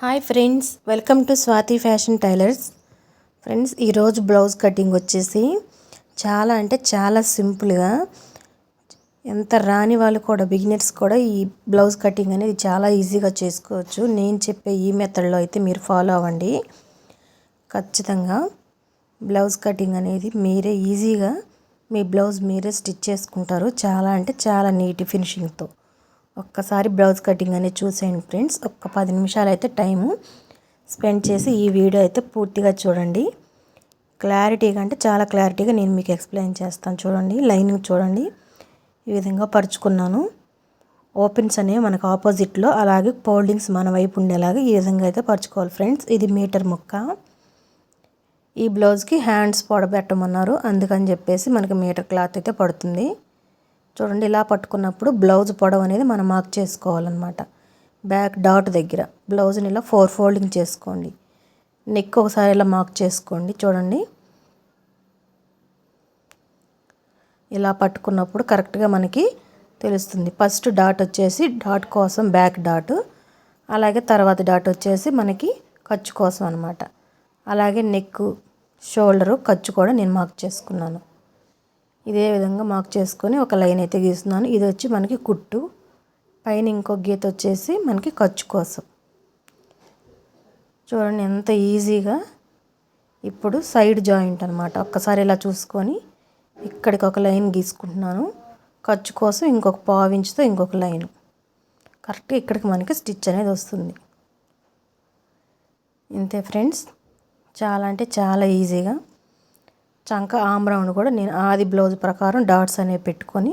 Hi friends welcome to Swathi fashion tailors. Friends ఈరోజు blouse cutting వచ్చేసి చాలా అంటే చాలా సింపుల్గా ఎంత రాని వాళ్ళు కూడా బిగినర్స్ కూడా ఈ బ్లౌజ్ కటింగ్ అనేది చాలా ఈజీగా చేసుకోవచ్చు. నేను చెప్పే ఈ మెథడ్లో అయితే మీరు ఫాలో అవ్వండి. ఖచ్చితంగా బ్లౌజ్ కటింగ్ అనేది మీరే ఈజీగా మీ బ్లౌజ్ మీరే స్టిచ్ చేసుకుంటారు. చాలా అంటే చాలా నీట్ ఫినిషింగ్తో. ఒక్కసారి బ్లౌజ్ కటింగ్ అనేది చూసేయండి ఫ్రెండ్స్. ఒక్క పది నిమిషాలు అయితే టైము. స్పెండ్ చేసి ఈ వీడియో అయితే పూర్తిగా చూడండి. క్లారిటీగా అంటే చాలా క్లారిటీగా నేను మీకు ఎక్స్ప్లెయిన్ చేస్తాను చూడండి. లైనింగ్ చూడండి. ఈ విధంగా పరుచుకున్నాను. ఓపెన్స్ అనేవి మనకు ఆపోజిట్లో అలాగే ఫోల్డింగ్స్ మన వైపు ఉండేలాగా ఈ విధంగా అయితే పరుచుకోవాలి ఫ్రెండ్స్. ఇది మీటర్ ముక్క. ఈ బ్లౌజ్కి హ్యాండ్స్ పొడబెట్టమన్నారు. అందుకని చెప్పేసి మనకి మీటర్ క్లాత్ అయితే పడుతుంది. చూడండి ఇలా పట్టుకున్నప్పుడు బ్లౌజ్ పొడవు అనేది మనం మార్క్ చేసుకోవాలన్నమాట. బ్యాక్ డాట్ దగ్గర. బ్లౌజ్ని ఇలా ఫోర్ ఫోల్డింగ్ చేసుకోండి. నెక్ ఒకసారి ఇలా మార్క్ చేసుకోండి. చూడండి. ఇలా పట్టుకున్నప్పుడు కరెక్ట్గా మనకి తెలుస్తుంది. ఫస్ట్ డాట్ వచ్చేసి డాట్ కోసం బ్యాక్ డాట్ అలాగే తర్వాత డాట్ వచ్చేసి మనకి ఖర్చు కోసం అనమాట అలాగే నెక్ షోల్డరు ఖర్చు కూడా నేను మార్క్ చేసుకున్నాను. ఇదే విధంగా మార్క్ చేసుకొని ఒక లైన్ అయితే గీస్తున్నాను. ఇది వచ్చి మనకి కుట్టు. పైన ఇంకో గీత వచ్చేసి మనకి ఖర్చు కోసం. చూడండి ఎంత ఈజీగా ఇప్పుడు సైడ్ జాయింట్ అనమాట ఒక్కసారి ఇలా చూసుకొని ఇక్కడికి ఒక లైన్ గీసుకుంటున్నాను. ఖర్చు కోసం ఇంకొక పావించుతో ఇంకొక లైన్ కరెక్ట్గా ఇక్కడికి మనకి స్టిచ్ అనేది వస్తుంది. ఇంతే ఫ్రెండ్స్ చాలా అంటే చాలా ఈజీగా చంక ఆమ్రౌండ్ కూడా నేను ఆది బ్లౌజ్ ప్రకారం డాట్స్ అనేవి పెట్టుకొని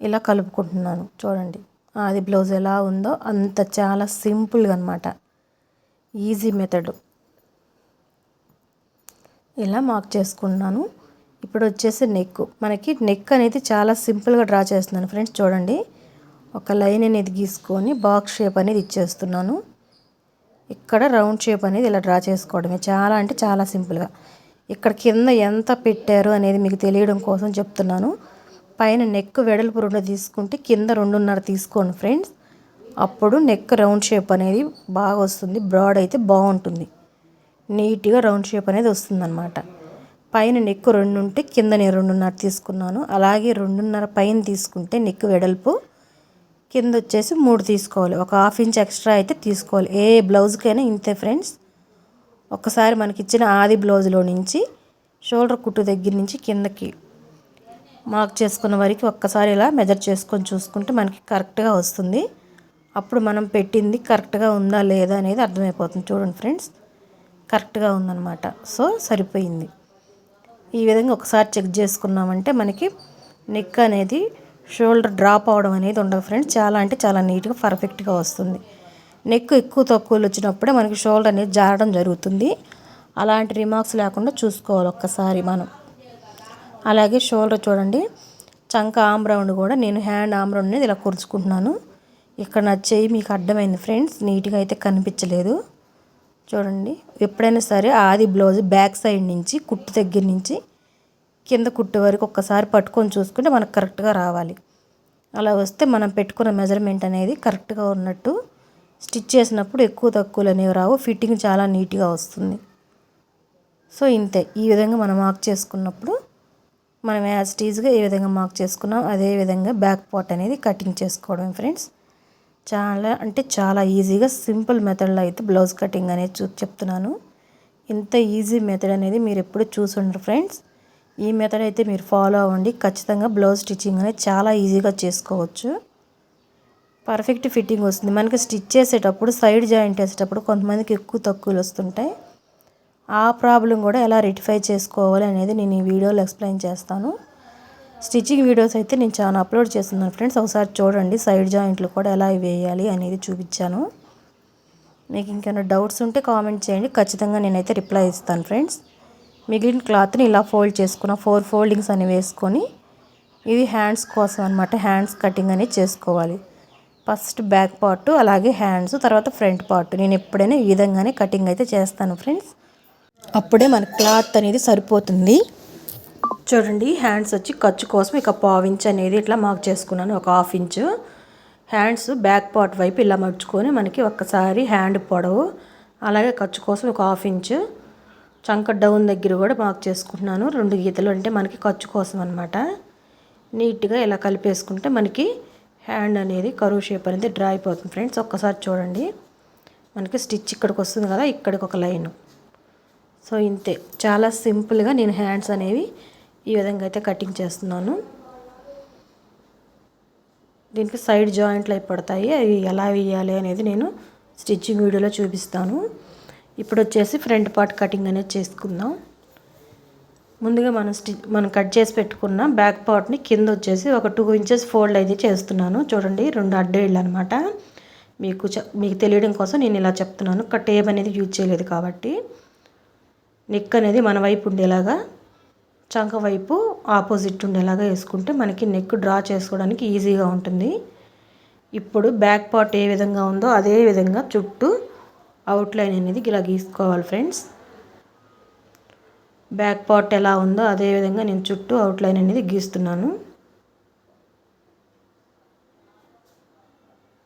ఇలా కలుపుకుంటున్నాను. చూడండి ఆది బ్లౌజ్ ఎలా ఉందో అంత చాలా సింపుల్గా అనమాట ఈజీ మెథడ్. ఇలా మార్క్ చేసుకున్నాను. ఇప్పుడు వచ్చేసి నెక్. మనకి నెక్ అనేది చాలా సింపుల్గా డ్రా చేస్తున్నాను ఫ్రెండ్స్ చూడండి. ఒక లైన్ అనేది గీసుకొని బాక్స్ షేప్ అనేది ఇచ్చేస్తున్నాను. ఇక్కడ రౌండ్ షేప్ అనేది ఇలా డ్రా చేసుకోవడమే. చాలా అంటే చాలా సింపుల్గా. ఇక్కడ కింద ఎంత పెట్టారు అనేది మీకు తెలియడం కోసం చెప్తున్నాను. పైన నెక్ వెడల్పు రెండు తీసుకుంటే కింద రెండున్నర తీసుకోండి ఫ్రెండ్స్. అప్పుడు నెక్ రౌండ్ షేప్ అనేది బాగా వస్తుంది. బ్రాడ్ అయితే బాగుంటుంది. నీట్గా రౌండ్ షేప్ అనేది వస్తుంది అనమాట పైన నెక్ రెండు ఉంటే కింద నేను రెండున్నర తీసుకున్నాను. అలాగే రెండున్నర పైన తీసుకుంటే నెక్ వెడల్పు. కింద వచ్చేసి మూడు తీసుకోవాలి. ఒక హాఫ్ ఇంచ్ ఎక్స్ట్రా అయితే తీసుకోవాలి. ఏ బ్లౌజ్కైనా ఇంతే ఫ్రెండ్స్. ఒక్కసారి మనకి ఇచ్చిన ఆది బ్లౌజ్లో నుంచి షోల్డర్ కుట్టు దగ్గర నుంచి కిందకి మార్క్ చేసుకున్న వరకు ఒక్కసారి ఇలా మెజర్ చేసుకొని చూసుకుంటే మనకి కరెక్ట్గా వస్తుంది. అప్పుడు మనం పెట్టింది కరెక్ట్గా ఉందా లేదా అనేది అర్థమైపోతుంది. చూడండి ఫ్రెండ్స్ కరెక్ట్గా ఉందన్నమాట. సో సరిపోయింది. ఈ విధంగా ఒకసారి చెక్ చేసుకున్నామంటే మనకి నెక్ అనేది షోల్డర్ డ్రాప్ అవడం అనేది ఉండదు ఫ్రెండ్స్ చాలా అంటే చాలా నీట్గా పర్ఫెక్ట్గా వస్తుంది. నెక్ ఎక్కువ తక్కువలు వచ్చినప్పుడే మనకి షోల్డర్ అనేది జారడం జరుగుతుంది. అలాంటి రిమార్క్స్ లేకుండా చూసుకోవాలి ఒక్కసారి మనం. అలాగే షోల్డర్ చూడండి. చంక ఆమ్ రౌండ్ కూడా నేను హ్యాండ్ ఆమ్ రౌండ్ అనేది ఇలా కురుచుకుంటున్నాను. ఇక్కడ నా చెయ్యి మీకు అడ్డమైంది ఫ్రెండ్స్ నీట్గా అయితే కనిపించలేదు. చూడండి. ఎప్పుడైనా సరే ఆది బ్లౌజ్ బ్యాక్ సైడ్ నుంచి కుట్టు దగ్గర నుంచి కింద కుట్టు వరకు ఒక్కసారి పట్టుకొని చూసుకుంటే మనకు కరెక్ట్గా రావాలి. అలా వస్తే మనం పెట్టుకున్న మెజర్మెంట్ అనేది కరెక్ట్గా ఉన్నట్టు స్టిచ్ చేసినప్పుడు ఎక్కువ తక్కువలు అనేవి రావు. ఫిట్టింగ్ చాలా నీట్గా వస్తుంది. సో ఇంతే. ఈ విధంగా మనం మార్క్ చేసుకున్నప్పుడు మనం యాజ్ టీజ్గా ఏ విధంగా మార్క్ చేసుకున్నాం అదే విధంగా బ్యాక్ పార్ట్ అనేది కటింగ్ చేసుకోవడం ఫ్రెండ్స్. చాలా అంటే చాలా ఈజీగా సింపుల్ మెథడ్లో అయితే బ్లౌజ్ కటింగ్ అనేది చూ చెప్తున్నాను. ఇంత ఈజీ మెథడ్ అనేది మీరు ఎప్పుడు చూసుండరు ఫ్రెండ్స్. ఈ మెథడ్ అయితే మీరు ఫాలో అవ్వండి. ఖచ్చితంగా బ్లౌజ్ స్టిచ్చింగ్ అనేది చాలా ఈజీగా చేసుకోవచ్చు. పర్ఫెక్ట్ ఫిట్టింగ్ వస్తుంది. మనకి స్టిచ్ చేసేటప్పుడు సైడ్ జాయింట్ వేసేటప్పుడు కొంతమందికి ఎక్కువ తక్కువలు వస్తుంటాయి. ఆ ప్రాబ్లం కూడా ఎలా రెటిఫై చేసుకోవాలి అనేది నేను ఈ వీడియోలో ఎక్స్ప్లెయిన్ చేస్తాను. స్టిచ్చింగ్ వీడియోస్ అయితే నేను చాలా అప్లోడ్ చేస్తున్నాను ఫ్రెండ్స్. ఒకసారి చూడండి సైడ్ జాయింట్లు కూడా ఎలా వేయాలి అనేది చూపించాను. మీకు ఇంకేమైనా డౌట్స్ ఉంటే కామెంట్ చేయండి. ఖచ్చితంగా నేనైతే రిప్లై ఇస్తాను ఫ్రెండ్స్. మిగిలిన క్లాత్ని ఇలా ఫోల్డ్ చేసుకున్న ఫోర్ ఫోల్డింగ్స్ అని వేసుకొని ఇవి హ్యాండ్స్ కోసం అనమాట హ్యాండ్స్ కటింగ్ అనేది చేసుకోవాలి. ఫస్ట్ బ్యాక్ పార్ట్ అలాగే హ్యాండ్స్ తర్వాత ఫ్రంట్ పార్ట్. నేను ఎప్పుడైనా ఈ విధంగానే కటింగ్ అయితే చేస్తాను ఫ్రెండ్స్. అప్పుడే మన క్లాత్ అనేది సరిపోతుంది. చూడండి హ్యాండ్స్ వచ్చి ఖర్చు కోసం ఇక పావు ఇంచ్ అనేది ఇట్లా మార్క్ చేసుకున్నాను ఒక half inch. Hands back part వైపు ఇలా మడుచుకొని మనకి ఒక్కసారి హ్యాండ్ పొడవు అలాగే ఖర్చు కోసం ఒక హాఫ్ ఇంచ్. చంక డౌన్ దగ్గర కూడా మార్క్ చేసుకుంటున్నాను రెండు గీతలు అంటే మనకి ఖర్చు కోసం అనమాట నీట్గా ఇలా కలిపేసుకుంటే మనకి హ్యాండ్ అనేది కరువు షేప్ అనేది డ్రా అయిపోతుంది ఫ్రెండ్స్. ఒక్కసారి చూడండి. మనకి స్టిచ్ ఇక్కడికి వస్తుంది కదా ఇక్కడికి ఒక లైన్. సో ఇంతే. చాలా సింపుల్గా నేను హ్యాండ్స్ అనేవి ఈ విధంగా అయితే కటింగ్ చేస్తున్నాను. దీనికి సైడ్ జాయింట్లు అయి పడతాయి. అవి ఎలా వేయాలి అనేది నేను స్టిచ్చింగ్ వీడియోలో చూపిస్తాను. ఇప్పుడు వచ్చేసి ఫ్రంట్ పార్ట్ కటింగ్ అనేది చేసుకుందాం. ముందుగా మనం స్టి మనం కట్ చేసి పెట్టుకున్న బ్యాక్ పార్ట్ని కింద వచ్చేసి ఒక టూ ఇంచెస్ ఫోల్డ్ అయితే చేస్తున్నాను. చూడండి రెండు అడ్డేళ్ళు అనమాట మీకు మీకు తెలియడం కోసం నేను ఇలా చెప్తున్నాను. టేప్ అనేది యూజ్ చేయలేదు కాబట్టి. నెక్ అనేది మన వైపు ఉండేలాగా చంక వైపు ఆపోజిట్ ఉండేలాగా వేసుకుంటే మనకి నెక్ డ్రా చేసుకోవడానికి ఈజీగా ఉంటుంది. ఇప్పుడు బ్యాక్ పార్ట్ ఏ విధంగా ఉందో అదే విధంగా చుట్టూ అవుట్లైన్ అనేది ఇలా గీసుకోవాలి ఫ్రెండ్స్. బ్యాక్ పార్ట్ ఎలా ఉందో అదే విధంగా నేను చుట్టూ అవుట్లైన్ అనేది గీస్తున్నాను.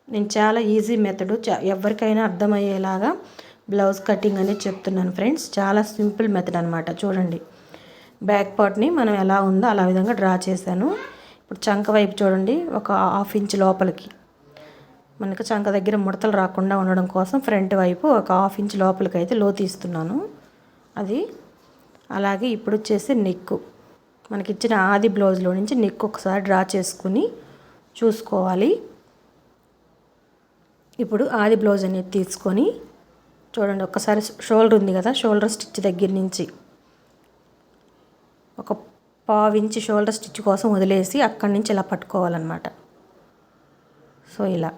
నేను చాలా ఈజీ మెథడు ఎవరికైనా అర్థమయ్యేలాగా బ్లౌజ్ కటింగ్ అనేది చెప్తున్నాను ఫ్రెండ్స్ చాలా సింపుల్ మెథడ్ అనమాట చూడండి. బ్యాక్ పార్ట్ని మనం ఎలా ఉందో అలా విధంగా డ్రా చేశాను. ఇప్పుడు చంక వైపు చూడండి. ఒక హాఫ్ ఇంచ్ లోపలికి. మనకు చంక దగ్గర ముడతలు రాకుండా ఉండడం కోసం ఫ్రంట్ వైపు ఒక హాఫ్ ఇంచ్ లోపలికి అయితే లో తీస్తున్నాను అది అలాగే ఇప్పుడు వచ్చేసి నెక్ మనకి ఇచ్చిన ఆది బ్లౌజ్లో నుంచి నెక్ ఒకసారి డ్రా చేసుకుని చూసుకోవాలి. ఇప్పుడు ఆది బ్లౌజ్ అనేది తీసుకొని చూడండి ఒకసారి షోల్డర్ ఉంది కదా షోల్డర్ స్టిచ్ దగ్గర నుంచి ఒక పావించి షోల్డర్ స్టిచ్ కోసం వదిలేసి అక్కడి నుంచి ఇలా పట్టుకోవాలన్నమాట. సో ఇలా.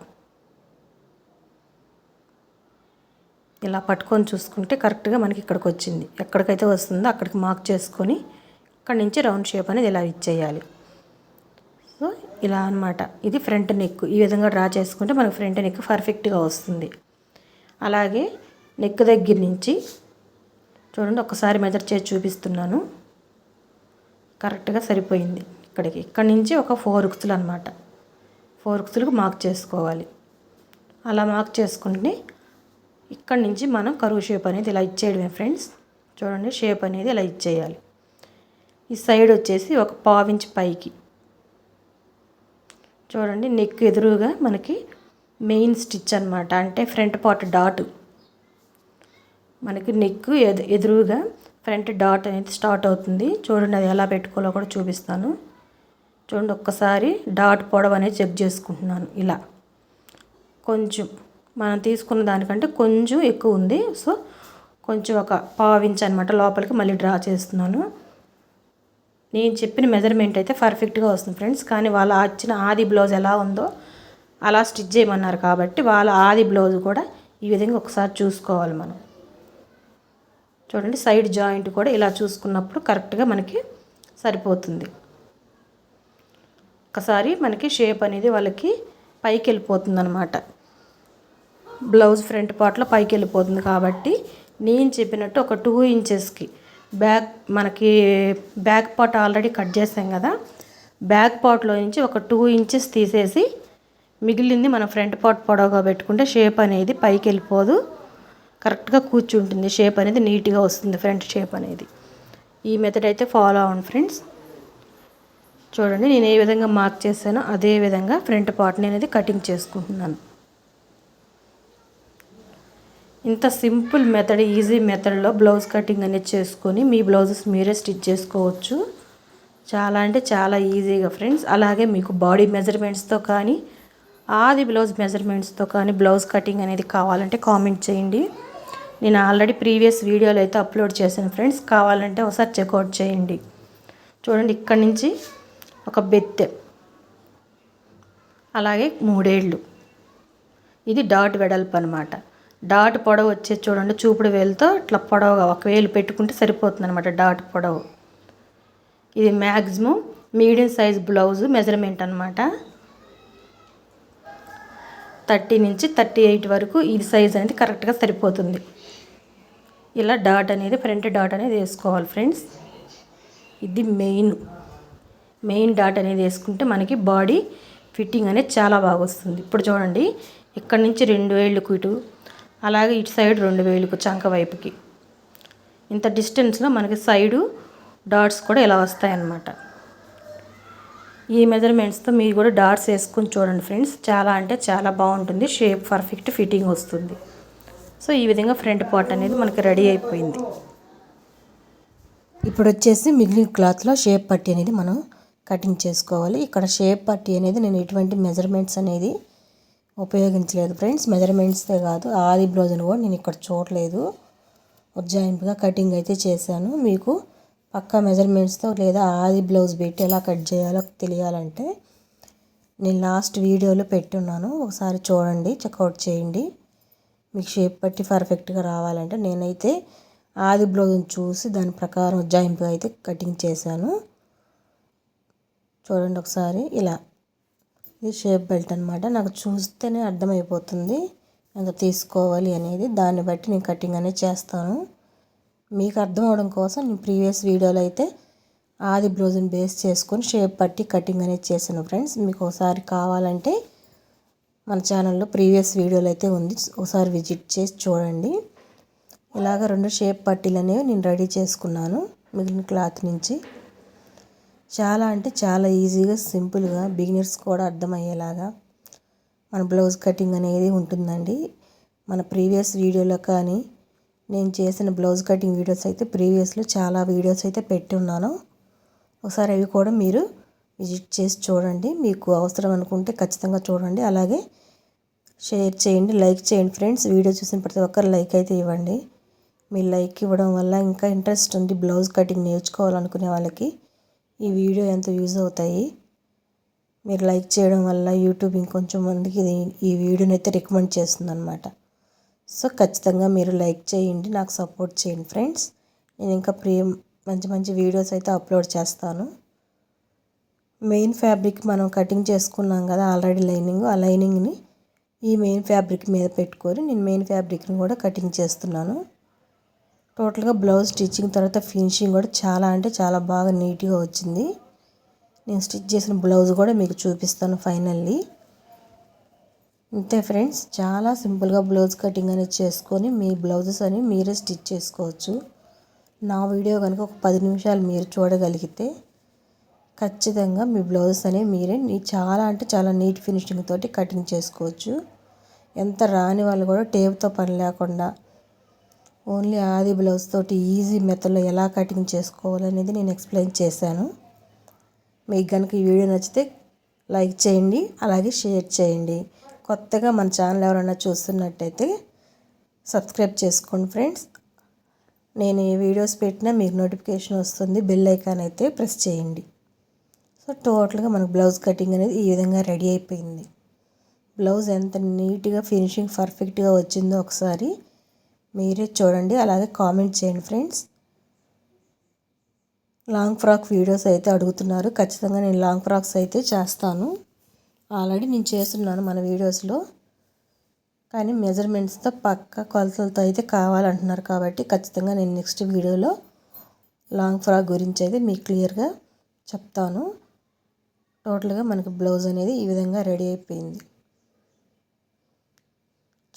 ఇలా పట్టుకొని చూసుకుంటే కరెక్ట్గా మనకి ఇక్కడికి వచ్చింది ఎక్కడికైతే వస్తుందో అక్కడికి మార్క్ చేసుకొని అక్కడి నుంచి రౌండ్ షేప్ అనేది ఇలా ఇచ్చేయాలి. సో ఇలా అనమాట ఇది ఫ్రంట్ నెక్. ఈ విధంగా డ్రా చేసుకుంటే మనకు ఫ్రంట్ నెక్ పర్ఫెక్ట్గా వస్తుంది. అలాగే నెక్ దగ్గర నుంచి చూడండి ఒకసారి మెజర్ చేసి చూపిస్తున్నాను. కరెక్ట్గా సరిపోయింది ఇక్కడికి. ఇక్కడ నుంచి ఒక ఫోర్ ఉక్సులు అనమాట ఫోర్ ఉక్సులకు మార్క్ చేసుకోవాలి. అలా మార్క్ చేసుకుంటే ఇక్కడి నుంచి మనం కరువు షేప్ అనేది ఇలా ఇచ్చేయడమే ఫ్రెండ్స్. చూడండి షేప్ అనేది ఇలా ఇచ్చేయాలి. ఈ సైడ్ వచ్చేసి ఒక పావించ్ పైకి. చూడండి నెక్ ఎదురుగా మనకి మెయిన్ స్టిచ్ అనమాట అంటే ఫ్రంట్ పార్ట్ డాట్. మనకి నెక్ ఎదు ఎదురుగా ఫ్రంట్ డాట్ అనేది స్టార్ట్ అవుతుంది. చూడండి అది ఎలా పెట్టుకోవాలో కూడా చూపిస్తాను. చూడండి ఒక్కసారి డాట్ పొడవు అనేది చెక్ చేసుకుంటున్నాను. ఇలా. కొంచెం. మనం తీసుకున్న దానికంటే కొంచెం ఎక్కువ ఉంది. సో కొంచెం ఒక పావించి అనమాట లోపలికి మళ్ళీ డ్రా చేస్తున్నాను. నేను చెప్పిన మెజర్మెంట్ అయితే పర్ఫెక్ట్గా వస్తుంది ఫ్రెండ్స్ కానీ వాళ్ళ వచ్చిన ఆది బ్లౌజ్ ఎలా ఉందో అలా స్టిచ్ చేయమన్నారు కాబట్టి వాళ్ళ ఆది బ్లౌజ్ కూడా ఈ విధంగా ఒకసారి చూసుకోవాలి మనం. చూడండి సైడ్ జాయింట్ కూడా ఇలా చూసుకున్నప్పుడు కరెక్ట్గా మనకి సరిపోతుంది. ఒకసారి మనకి షేప్ అనేది వాళ్ళకి పైకి వెళ్ళిపోతుంది అనమాట బ్లౌజ్ ఫ్రంట్ పార్ట్లో పైకి వెళ్ళిపోతుంది కాబట్టి నేను చెప్పినట్టు ఒక టూ ఇంచెస్కి బ్యాక్ మనకి బ్యాక్ పార్ట్ ఆల్రెడీ కట్ చేసాం కదా. బ్యాక్ పార్ట్లో నుంచి ఒక టూ ఇంచెస్ తీసేసి మిగిలింది మనం ఫ్రంట్ పార్ట్ పొడవుగా పెట్టుకుంటే షేప్ అనేది పైకి వెళ్ళిపోదు. కరెక్ట్గా కూర్చుంటుంది. షేప్ అనేది నీట్గా వస్తుంది ఫ్రంట్ షేప్ అనేది. ఈ మెథడ్ అయితే ఫాలో అవ్వండి ఫ్రెండ్స్. చూడండి నేను ఏ విధంగా మార్క్ చేశానో అదే విధంగా ఫ్రంట్ పార్ట్ని అనేది కటింగ్ చేసుకుంటున్నాను. ఇంత సింపుల్ మెథడ్ ఈజీ మెథడ్లో బ్లౌజ్ కటింగ్ అనేది చేసుకొని మీ బ్లౌజెస్ మీరే స్టిచ్ చేసుకోవచ్చు. చాలా అంటే చాలా ఈజీగా ఫ్రెండ్స్. అలాగే మీకు బాడీ మెజర్మెంట్స్తో కానీ ఆది బ్లౌజ్ మెజర్మెంట్స్తో కానీ బ్లౌజ్ కటింగ్ అనేది కావాలంటే కామెంట్ చేయండి. నేను ఆల్రెడీ ప్రీవియస్ వీడియోలు అయితే అప్లోడ్ చేశాను ఫ్రెండ్స్. కావాలంటే ఒకసారి చెక్అవుట్ చేయండి. చూడండి ఇక్కడి నుంచి ఒక బెత్తె అలాగే మూడేళ్ళు. ఇది డాట్ వెడల్పు అనమాట డాట్ పొడవు వచ్చేది చూడండి చూపుడు వేలుతో ఇట్లా పొడవుగా ఒక వేలు పెట్టుకుంటే సరిపోతుంది అనమాట డాట్ పొడవు. ఇది maximum medium size blouse measurement అనమాట థర్టీ నుంచి థర్టీ ఎయిట్ వరకు ఇది సైజ్ అనేది కరెక్ట్గా సరిపోతుంది. ఇలా డాట్ అనేది ఫ్రంట్ డాట్ అనేది వేసుకోవాలి ఫ్రెండ్స్. ఇది మెయిన్. మెయిన్ డాట్ అనేది వేసుకుంటే మనకి బాడీ ఫిట్టింగ్ అనేది చాలా బాగా వస్తుంది. ఇప్పుడు చూడండి ఇక్కడ నుంచి రెండు వేళ్ళకు ఇటు అలాగే ఇటు సైడ్ రెండు వేలుకు చంక వైపుకి. ఇంత డిస్టెన్స్లో మనకి సైడు డాట్స్ కూడా ఇలా వస్తాయన్నమాట. ఈ మెజర్మెంట్స్తో మీరు కూడా డాట్స్ వేసుకొని చూడండి ఫ్రెండ్స్. చాలా అంటే చాలా బాగుంటుంది. షేప్ పర్ఫెక్ట్ ఫిట్టింగ్ వస్తుంది. సో ఈ విధంగా ఫ్రంట్ పార్ట్ అనేది మనకి రెడీ అయిపోయింది. ఇప్పుడు వచ్చేసి మిగిలిన క్లాత్లో షేప్ పట్టి అనేది మనం కటింగ్ చేసుకోవాలి. ఇక్కడ షేప్ పట్టి అనేది నేను ఎటువంటి మెజర్మెంట్స్ అనేది ఉపయోగించలేదు ఫ్రెండ్స్. మెజర్మెంట్సే కాదు ఆది బ్లౌజ్ని కూడా నేను ఇక్కడ చూడలేదు. ఉజ్జాయింపుగా కటింగ్ అయితే చేశాను. మీకు పక్కా మెజర్మెంట్స్తో లేదా ఆది బ్లౌజ్ పెట్టి ఎలా కట్ చేయాలో తెలియాలంటే నేను లాస్ట్ వీడియోలో పెట్టున్నాను. ఒకసారి చూడండి చెక్అవుట్ చేయండి. మీకు షేప్ పట్టి పర్ఫెక్ట్గా రావాలంటే నేనైతే ఆది బ్లౌజ్ని చూసి దాని ప్రకారం ఉజ్జాయింపుగా అయితే కటింగ్ చేశాను. చూడండి ఒకసారి ఇలా. ఇది షేప్ బెల్ట్ అనమాట నాకు చూస్తేనే అర్థమైపోతుంది. ఎంత తీసుకోవాలి అనేది. దాన్ని బట్టి నేను కటింగ్ అనేది చేస్తాను. మీకు అర్థం అవడం కోసం నేను ప్రీవియస్ వీడియోలో అయితే ఆది బ్లౌజ్ని బేస్ చేసుకొని షేప్ పట్టి కటింగ్ అనేది చేశాను ఫ్రెండ్స్. మీకు ఒకసారి కావాలంటే మన ఛానల్లో ప్రీవియస్ వీడియోలో అయితే ఉంది. ఒకసారి విజిట్ చేసి చూడండి. ఇలాగ రెండు షేప్ పట్టీలు అనేవి నేను రెడీ చేసుకున్నాను. మిగిలిన క్లాత్ నుంచి చాలా అంటే చాలా ఈజీగా సింపుల్గా బిగినర్స్ కూడా అర్థమయ్యేలాగా మన బ్లౌజ్ కటింగ్ అనేది ఉంటుందండి. మన ప్రీవియస్ వీడియోలో కానీ నేను చేసిన బ్లౌజ్ కటింగ్ వీడియోస్ అయితే ప్రీవియస్లో చాలా వీడియోస్ అయితే పెట్టి ఉన్నాను ఒకసారి అవి కూడా మీరు విజిట్ చేసి చూడండి. మీకు అవసరం అనుకుంటే ఖచ్చితంగా చూడండి. అలాగే షేర్ చేయండి లైక్ చేయండి ఫ్రెండ్స్. వీడియో చూసిన ప్రతి ఒక్కరు లైక్ అయితే ఇవ్వండి. మీ లైక్ ఇవ్వడం వల్ల ఇంకా ఇంట్రెస్ట్ ఉంది బ్లౌజ్ కటింగ్ నేర్చుకోవాలనుకునే వాళ్ళకి. ఈ వీడియో ఎంత యూజ్ అవుతాయి? మీరు లైక్ చేయడం వల్ల యూట్యూబ్ ఇంకొంచెం మందికి ఈ వీడియోని అయితే రికమెండ్ చేస్తుంది అనమాట సో ఖచ్చితంగా మీరు లైక్ చేయండి నాకు సపోర్ట్ చేయండి ఫ్రెండ్స్ నేను ఇంకా ప్రీ మంచి మంచి వీడియోస్ అయితే అప్లోడ్ చేస్తాను. మెయిన్ ఫ్యాబ్రిక్ మనం కటింగ్ చేసుకున్నాం కదా ఆల్రెడీ లైనింగ్ ఆ లైనింగ్ని ఈ మెయిన్ ఫ్యాబ్రిక్ మీద పెట్టుకొని నేను మెయిన్ ఫ్యాబ్రిక్ని కూడా కటింగ్ చేస్తున్నాను. టోటల్గా బ్లౌజ్ స్టిచ్చింగ్ తర్వాత ఫినిషింగ్ కూడా చాలా అంటే చాలా బాగా నీట్గా వచ్చింది. నేను స్టిచ్ చేసిన బ్లౌజ్ కూడా మీకు చూపిస్తాను ఫైనల్లీ. అంతే ఫ్రెండ్స్ చాలా సింపుల్గా బ్లౌజ్ కటింగ్ అనేది చేసుకొని మీ బ్లౌజెస్ అని మీరే స్టిచ్ చేసుకోవచ్చు. నా వీడియో కనుక ఒక పది నిమిషాలు మీరు చూడగలిగితే ఖచ్చితంగా మీ బ్లౌజెస్ అనేవి మీరే చాలా అంటే చాలా నీట్ ఫినిషింగ్ తోటి కటింగ్ చేసుకోవచ్చు. ఎంత రాని వాళ్ళు కూడా టేప్తో పని లేకుండా ఓన్లీ ఆది బ్లౌజ్ తోటి ఈజీ మెథడ్లో ఎలా కటింగ్ చేసుకోవాలనేది నేను ఎక్స్ప్లెయిన్ చేశాను. మీకు కనుక ఈ వీడియో నచ్చితే లైక్ చేయండి అలాగే షేర్ చేయండి. కొత్తగా మన ఛానల్ ఎవరైనా చూస్తున్నట్టయితే సబ్స్క్రైబ్ చేసుకోండి ఫ్రెండ్స్. నేను ఏ వీడియోస్ పెట్టినా మీకు నోటిఫికేషన్ వస్తుంది బెల్ ఐకాన్ అయితే ప్రెస్ చేయండి. సో టోటల్గా మనకు బ్లౌజ్ కటింగ్ అనేది ఈ విధంగా రెడీ అయిపోయింది. బ్లౌజ్ ఎంత నీట్గా ఫినిషింగ్ పర్ఫెక్ట్గా వచ్చిందో ఒకసారి మీరే చూడండి అలాగే కామెంట్ చేయండి ఫ్రెండ్స్. లాంగ్ ఫ్రాక్ వీడియోస్ అయితే అడుగుతున్నారు. ఖచ్చితంగా నేను లాంగ్ ఫ్రాక్స్ అయితే చేస్తాను. ఆల్రెడీ నేను చేస్తున్నాను మన వీడియోస్లో. కానీ మెజర్మెంట్స్తో పక్క కొలతలతో అయితే కావాలంటున్నారు కాబట్టి ఖచ్చితంగా నేను నెక్స్ట్ వీడియోలో లాంగ్ ఫ్రాక్ గురించి అయితే మీకు క్లియర్గా చెప్తాను. టోటల్గా మనకి బ్లౌజ్ అనేది ఈ విధంగా రెడీ అయిపోయింది.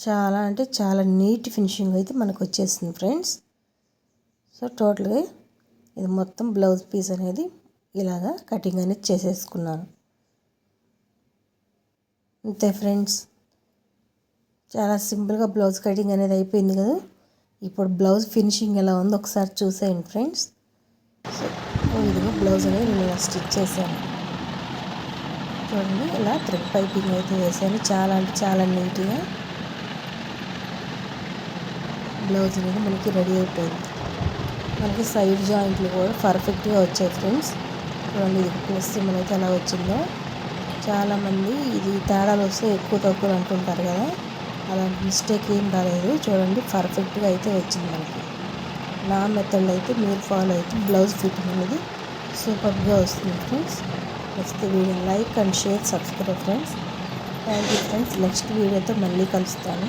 చాలా అంటే చాలా నీట్ ఫినిషింగ్ అయితే మనకు వచ్చేసింది ఫ్రెండ్స్. సో టోటల్గా ఇది మొత్తం బ్లౌజ్ పీస్ అనేది ఇలాగా కటింగ్ అనేది చేసేసుకున్నాను. అంతే ఫ్రెండ్స్. చాలా సింపుల్గా బ్లౌజ్ కటింగ్ అనేది అయిపోయింది కదా. ఇప్పుడు బ్లౌజ్ ఫినిషింగ్ ఎలా ఉందో ఒకసారి చూసేయండి ఫ్రెండ్స్. సో ఇదిగో బ్లౌజ్ అనేది నేను స్టిచ్ చేశాను. చూడండి ఇలా థ్రెడ్ పైపింగ్ అయితే వేసాను చాలా అంటే చాలా నీట్గా. బ్లౌజ్ అనేది మనకి రెడీ అయిపోయింది. మనకి సైడ్ జాయింట్లు కూడా పర్ఫెక్ట్గా వచ్చాయి ఫ్రెండ్స్ చూడండి ఇది ప్లస్ మనకి అయితే ఎలా వచ్చిందో. చాలామంది ఇది తేడాలు వస్తే ఎక్కువ తక్కువ అంటుంటారు కదా. అలాంటి మిస్టేక్ ఏం రాలేదు. చూడండి పర్ఫెక్ట్గా అయితే వచ్చింది మనకి. నా మెథడ్ అయితే మీరు ఫాలో అయితే బ్లౌజ్ ఫిట్టింగ్ అనేది సూపర్గా వస్తుంది friends next video like and share subscribe friends thank you friends next వీడియోతో మళ్ళీ కలుస్తాను.